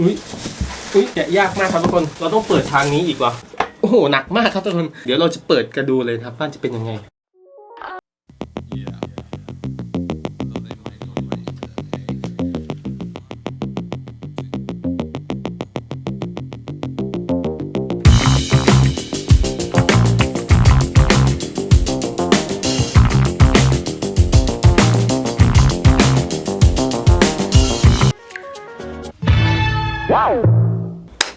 อุ้ยอุ้ยแกะยากมากครับทุกคน เราต้องเปิดทางนี้อีกว่ะโอ้โหหนักมากครับทุกคน เดี๋ยวเราจะเปิดกระดูเลยนะครับว่าจะเป็นยังไง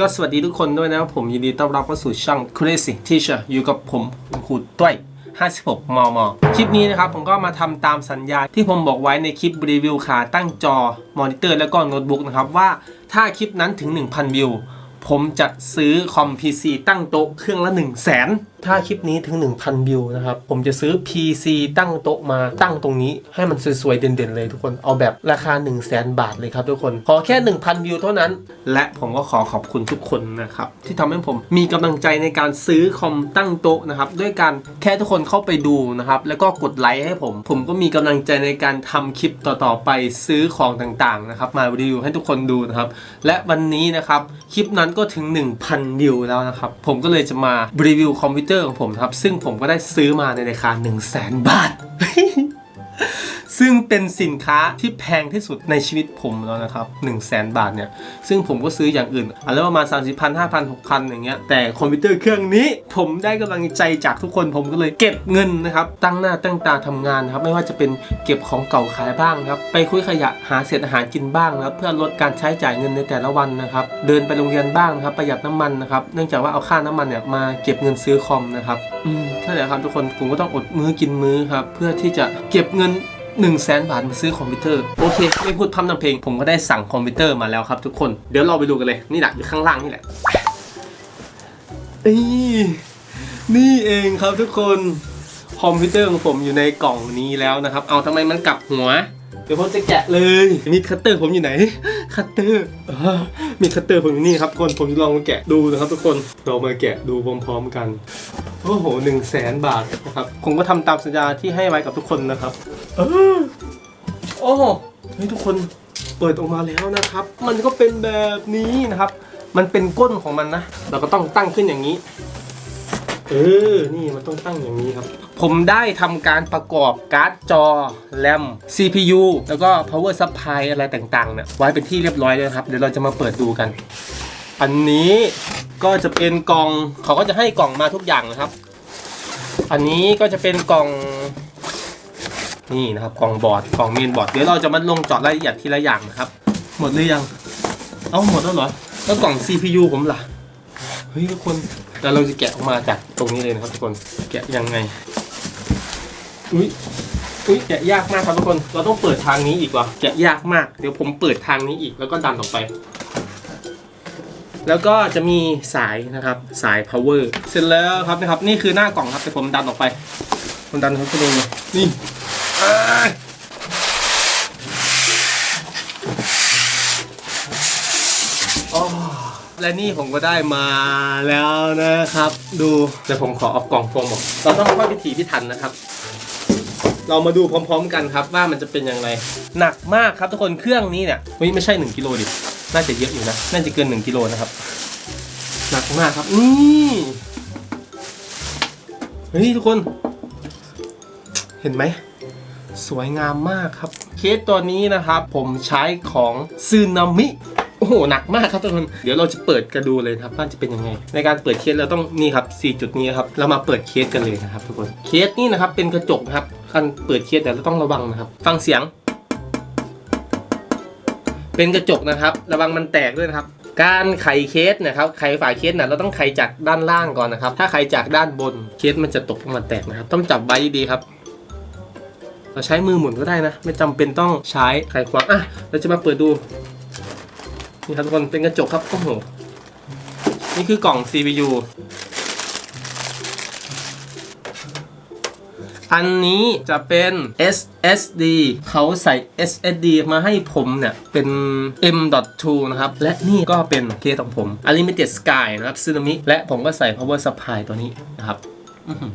ก็สวัสดีทุกคนด้วยนะครับผมยินดีต้อนรับเข้าสู่ช่อง Crazy Teacher อยู่กับผมคุณครูต้วย56 มม คลิปนี้นะครับผมก็มาทำตามสัญญาที่ผมบอกไว้ในคลิปรีวิวขาตั้งจอ มอนิเตอร์แล้วก็โน้ตบุ๊กนะครับว่าถ้าคลิปนั้นถึง 1,000 วิว ผมจะซื้อคอม PC ตั้งโต๊ะเครื่องละ 1 0 0 0 0แสน ถ้าคลิปนี้ถึง 1,000 วิวนะครับ ผมจะซื้อ PC ตั้งโต๊ะมาตั้งตรงนี้ ให้มันสวยๆ เด่นๆ เลยทุกคน เอาแบบราคา 1 0 0 0 0แสนบาทเลยครับทุกคน ขอแค่ 1,000 วิวเท่านั้น และผมก็ขอขอบคุณทุกคนนะครับ ที่ทำให้ผมมีกำลังใจในการซื้อคอมตั้งโต๊ะนะครับ ด้วยการแค่ทุกคนเข้าไปดูนะครับ แล้วก็กดไลค์ให้ผม ผมก็มีกำลังใจในการทำคลิปต่อๆไปซื้อของต่างๆนะครับ มารีวิวให้ทุกคนดูนะครับ และวันนี้นะครับคลิปนั้นก็ถึง 1,000 วิวแล้วนะครับ ผมก็เลยจะมารีวิวคอมพิวเตอร์ของผมครับ ซึ่งผมก็ได้ซื้อมาในราคา 1 0 0 0 0แสนบาท ซึ่งเป็นสินค้าที่แพงที่สุดในชีวิตผมแล้วนะครับ1 0 0 0 0แสนบาทเนี่ย ซึ่งผมก็ซื้ออย่างอื่นอันละประมาณ3 0 0 0 0 5,000 6,000อย่างเงี้ย แต่คอมพิวเตอร์เครื่องนี้ผมได้กำลังใจจากทุกคนผมก็เลยเก็บเงินนะครับ ตั้งหน้าตั้งตาทำงานนะครับ ไม่ว่าจะเป็นเก็บของเก่าขายบ้างครับ ไปคุยขยะหาเศษอาหารกินบ้างนะครับ เพื่อลดการใช้จ่ายเงินในแต่ละวันนะครับ เดินไปโรงเรียนบ้างนะครับ ประหยัดน้ำมันนะครับ เนื่องจากว่าเอาค่าน้ำมันเนี่ยมาเก็บเงินซื้อคอมนะครับ อืมนั่นแหละครับทุกคนผมก็ต้องอดมื้อกินมื้อครับ เพื่อที่จะเก็บเงิน 1 0 0 0 0แสนบาทมาซื้อคอมพิวเตอร์ โอเคไม่พูดพร่ำทำเพลง ผมก็ได้สั่งคอมพิวเตอร์มาแล้วครับทุกคน เดี๋ยวเราไปดูกันเลย นี่แหละอยู่ข้างล่างนี่แหละนี่นี่เองครับทุกคน คอมพิวเตอร์ของผมอยู่ในกล่องนี้แล้วนะครับ เอาทำไมมันกลับหัว เดี๋ยวผมจะแกะเลยมีคัตเตอร์ผมอยู่ไหน คัตเตอร์มีคัตเตอร์ผมอยู่นี่ครับทุกคนผมจะลองมาแกะดูนะครับทุกคนเรามาแกะดูพร้อมๆกันโอ้โหหนึ่งแสนบาทนะครับผมก็ทำตามสัญญาที่ให้ไว้กับทุกคนนะครับเออโอ้โหทุกคนเปิดออกมาแล้วนะครับ มันก็เป็นแบบนี้นะครับ มันเป็นก้นของมันนะ เราก็ต้องตั้งขึ้นอย่างนี้ เออ นี่มันต้องตั้งอย่างนี้ครับ ผมได้ทำการประกอบการ์ดจอ แรม CPU แล้วก็ power supply อะไรต่างๆเนี่ยไว้เป็นที่เรียบร้อยแล้วครับ เดี๋ยวเราจะมาเปิดดูกัน อันนี้ก็จะเป็นกล่องเขาก็จะให้กล่องมาทุกอย่างนะครับ อันนี้ก็จะเป็นกล่องนี่นะครับกล่องบอร์ดกล่องเมนบอร์ดเดี๋ยวเราจะมาลงจาะรายละเอียดทีละอย่างนะครับ หมดหรือยัง เอ้าหมดแล้วเหรอแล้วกล่อง CPU ผมล่ะเฮ้ยทุกคนแล้วเราจะแกะออกมาจากตรงนี้เลยนะครับทุกคนแกะยังไง อุ้ยอุ้ยแกะยากมากครับทุกคน เราต้องเปิดทางนี้อีกวะแกะยากมาก เดี๋ยวผมเปิดทางนี้อีกแล้วก็ดันออกไป แล้วก็จะมีสายนะครับสาย power เสร็จแล้วครับนะครับ นี่คือหน้ากล่องครับแต่ผมดันออกไปผมดันเขาไปเลยนี่อ่าอ๋อและนี่ผมก็ได้มาแล้วนะครับ ดูเดี๋ยวผมขอเอากล่องโฟมออกเราต้องค่อยพิถีพิถันนะครับ เรามาดูพร้อมๆกันครับว่ามันจะเป็นอย่างไร หนักมากครับทุกคนเครื่องนี้เนี่ยเฮ้ยไม่ใช่ 1กิโลดิน่าจะเยอะอยู่นะน่าจะเกิน 1กิโลนะครับหนักมากครับนี่เฮ้ยทุกคน เห็นไหมสวยงามมากครับ เคสตัวนี้นะครับ ผมใช้ของซึนามิ โอ้โหหนักมากครับทุกคน เดี๋ยวเราจะเปิดกันดูเลยนะครับว่าจะเป็นยังไง ในการเปิดเคสเราต้องนี่ครับ4จุดนี้ครับเรามาเปิดเคสกันเลยนะครับทุกคนเคสนี่นะครับเป็นกระจกนะครับการเปิดเคสแต่เราต้องระวังนะครับ ฟังเสียง เป็นกระจกนะครับ ระวังมันแตกด้วยนะครับการไขเคสนะครับไขฝาเคสนะเราต้องไขจากด้านล่างก่อนนะครับ ถ้าไขจากด้านบนเคสมันจะตกลงมาแตกนะครับ ต้องจับไว้ดีครับ เราใช้มือหมุนก็ได้นะ ไม่จำเป็นต้องใช้ไขควงอะเราจะมาเปิดดู นี่ครับทุกคนเป็นกระจกครับโอ้โหนี่คือกล่อง CPU อันนี้จะเป็น SSD เขาใส่ SSD มาให้ผมเนี่ย เป็น M.2 นะครับ และนี่ก็เป็นเคสของผม Unlimited Sky นะครับ Tsunami และผมก็ใส่ Power Supply ตัวนี้นะครับ อื้อหือ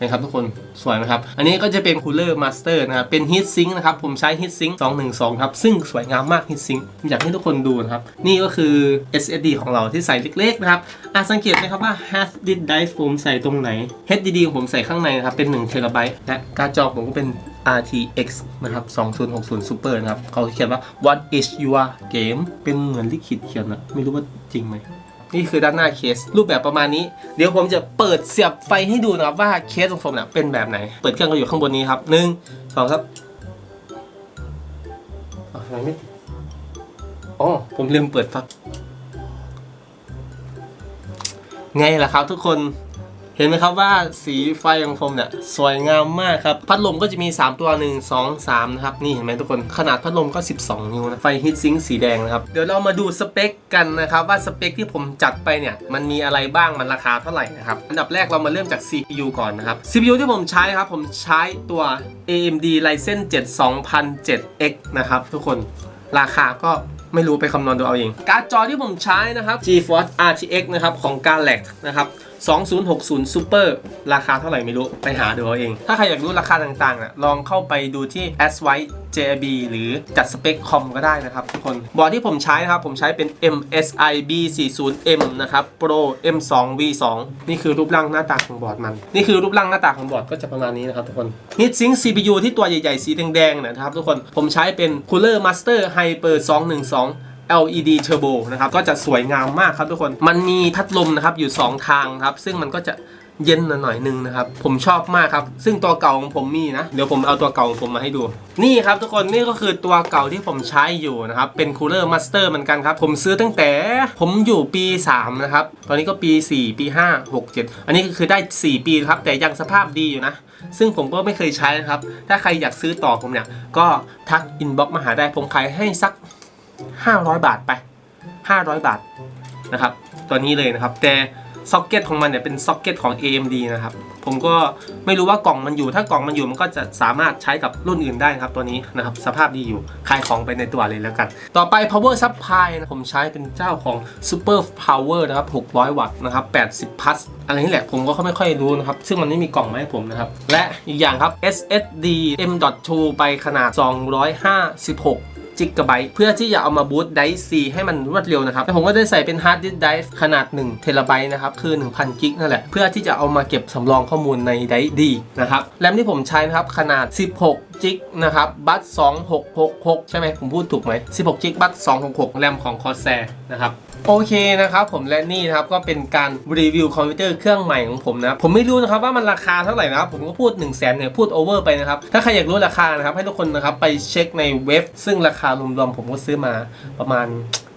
นะครับทุกคนสวยไหมครับ อันนี้ก็จะเป็นคูลเลอร์มาสเตอร์นะครับ เป็นฮีทซิงค์นะครับ ผมใช้ฮีทซิงค์212 ครับ ซึ่งสวยงามมากฮีทซิงค์อยากให้ทุกคนดูนะครับ นี่ก็คือ SSD ของเราที่ใส่เล็กๆนะครับอาสังเกตไหมครับว่า hard disk drive ผมใส่ตรงไหน HDD ของผมใส่ข้างในนะครับ เป็น1 t b และการ์ดจอผมก็เป็น RTX นะครับ 2060 Super นะครับ เขาเขียนว่า what is your game เป็นเหมือนลิขิตเขียนนะไม่รู้ว่าจริงไหม นี่คือด้านหน้าเคส รูปแบบประมาณนี้ เดี๋ยวผมจะเปิดเสียบไฟให้ดูนะครับว่าเคสของผมเนี่ยเป็นแบบไหน เปิดเครื่องก็อยู่ข้างบนนี้ครับหนึ่งสองครับอ๋อไมไม่ติดอ๋อผมลืมเปิดฟักไงล่ะครับทุกคน เห็นไหมครับว่าสีไฟของผมเนี่ยสวยงามมากครับ พัดลมก็จะมี 3 ตัว 1 2 3 นะครับ นี่เห็นไหมทุกคนขนาดพัดลมก็ 12 นิ้วนะไฟฮีทซิงค์สีแดงนะครับ เดี๋ยวเรามาดูสเปคกันนะครับ ว่าสเปคที่ผมจัดไปเนี่ย มันมีอะไรบ้างมันราคาเท่าไหร่นะครับ อันดับแรกเรามาเริ่มจาก CPU ก่อนนะครับ CPU ที่ผมใช้ครับผมใช้ตัว AMD Ryzen 7 2007X นะครับทุกคนราคาก็ไม่รู้ไปคำนวณดูเอาเอง การ์ดจอที่ผมใช้นะครับ GeForce RTX นะครับของ Galax นะครับ 2060 Super ราคาเท่าไหร่ไม่รู้ ไปหาดูเอาเอง ถ้าใครอยากรู้ราคาต่างๆอะลองเข้าไปดูที่ s w i JB หรือจัดสเปคคอมก็ได้นะครับทุกคนบอร์ดที่ผมใช้นะครับ ผมใช้เป็น MSI B40M นะครับ Pro M2 V2 นี่คือรูปร่างหน้าตาของบอร์ดมัน นี่คือรูปร่างหน้าตาของบอร์ดก็จะประมาณนี้นะครับทุกคน Heatsink CPU ที่ตัวใหญ่ๆ สีแดงๆนะครับทุกคนผมใช้เป็น Cooler Master Hyper 212 LED Turbo นะครับก็จะสวยงามมากครับทุกคน มันมีพัดลมนะครับอยู่ 2 ทางครับ ซึ่งมันก็จะเย็นหน่อยๆนึงนะครับ ผมชอบมากครับ ซึ่งตัวเก่าของผมมีนะ เดี๋ยวผมเอาตัวเก่าของผมมาให้ดู นี่ครับทุกคนนี่ก็คือตัวเก่าที่ผมใช้อยู่นะครับ เป็น Cooler Master เหมือนกันครับ ผมซื้อตั้งแต่ผมอยู่ปี 3 นะครับ ตอนนี้ก็ปี 4 ปี 5 6 7 อันนี้ก็คือได้ 4 ปีครับ แต่ยังสภาพดีอยู่นะ ซึ่งผมก็ไม่เคยใช้นะครับ ถ้าใครอยากซื้อต่อผมเนี่ย ก็ทักอินบ็อกมาหาได้ผมขายให้สัก 500 บาทไป 500 บาทนะครับตัวนี้เลยนะครับ แต่ซ็อกเก็ตของมันเนี่ยเป็นซ็อกเก็ตของ AMD นะครับ ผมก็ไม่รู้ว่ากล่องมันอยู่ ถ้ากล่องมันอยู่มันก็จะสามารถใช้กับรุ่นอื่นได้นะครับตัวนี้นะครับ สภาพดีอยู่ขายของไปในตัวเลยแล้วกัน ต่อไป power supply นะผมใช้เป็นเจ้าของ super power นะครับ 600 วัตต์นะครับ 80 plus อะไรนี่แหละผมก็ไม่ค่อยรู้นะครับ ซึ่งมันไม่มีกล่องมาให้ผมนะครับ และอีกอย่างครับ SSD M.2 ไปขนาด 256 จิกะไบต์เพื่อที่จะเอามาบูตไดซีให้มันรวดเร็วนะครับแต่ผมก็ได้ใส่เป็นฮาร์ดดิสก์ไดฟ์ขนาด1เทราไบต์นะครับคือ 1000 กิกนั่นแหละเพื่อที่จะเอามาเก็บสำรองข้อมูลในไดดีนะครับแรมที่ผมใช้นะครับขนาด 16 จิกนะครับบัต2666 ใช่ไหมผมพูดถูกไหม16จิกบัต266 แรมของ Corsair นะครับโอเคนะครับผมและนี่นะครับก็เป็นการรีวิวคอมพิวเตอร์เครื่องใหม่ของผมนะผมไม่รู้นะครับว่ามันราคาเท่าไหร่นะครับผมก็พูด 1 0 0 0 0แสนเนี่ยพูดโอเวอร์ไปนะครับถ้าใครอยากรู้ราคานะครับให้ทุกคนนะครับไปเช็คในเว็บ ซึ่งราคารวมๆผมก็ซื้อมาประมาณ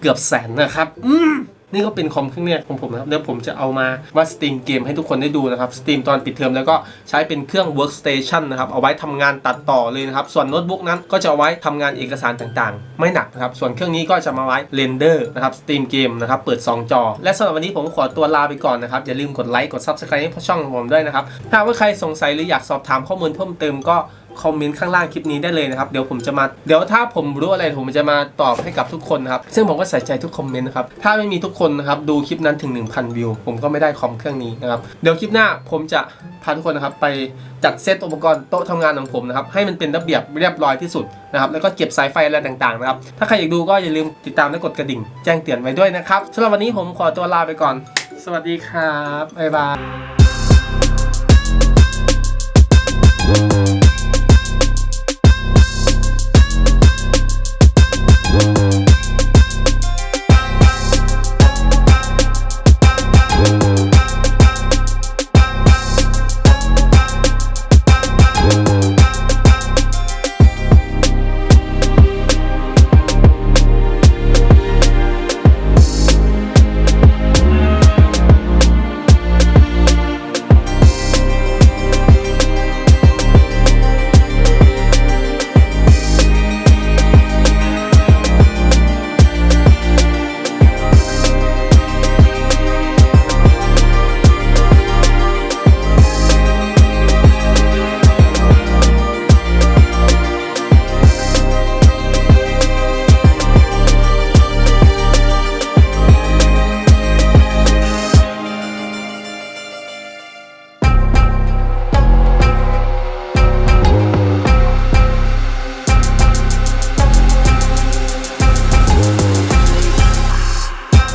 เกือบแสนนะครับอืม นี่ก็เป็นคอมเครื่องเนี้ของผมนะครับเดี๋ยวผมจะเอามาว่าสตรีมเกมให้ทุกคนได้ดูนะครับสตรีมตอนปิดเทอมแล้วก็ใช้เป็นเครื่อง workstation นะครับเอาไว้ทำงานตัดต่อเลยนะครับส่วนโน้ตบุ๊กนั้นก็จะเอาไว้ทำงานเอกสารต่างๆ ไม่หนักนะครับส่วนเครื่องนี้ก็จะมาไว้เรนเดอร์นะครับสตรีมเกมนะครับเปิด 2 จอ และสำหรับวันนี้ผมขอตัวลาไปก่อนนะครับอย่าลืมกดไลค์กด subscribe ให้ช่องของผมด้วยนะครับถ้าว่าใครสงสัยหรืออยากสอบถามข้อมูลเพิ่มเติมก็ คอมเมนต์ข้างล่างคลิปนี้ได้เลยนะครับเดี๋ยวผมจะมาเดี๋ยวถ้าผมรู้อะไรผมจะมาตอบให้กับทุกคนนะครับซึ่งผมก็ใส่ใจทุกคอมเมนต์นะครับถ้าไม่มีทุกคนนะครับดูคลิปนั้นถึง 1,000 วิว ผมก็ไม่ได้คอมเครื่องนี้นะครับเดี๋ยวคลิปหน้าผมจะพาทุกคนนะครับไปจัดเซตอุปกรณ์โต๊ะทำงานของผมนะครับให้มันเป็นระเบียบเรียบร้อยที่สุดนะครับแล้วก็เก็บสายไฟอะไรต่างๆนะครับถ้าใครอยากดูก็อย่าลืมติดตามและกดกระดิ่ง แจ้งเตือนไว้ด้วยนะครับสำหรับวันนี้ผมขอตัวลาไปก่อน สวัสดีครับบ๊ายบาย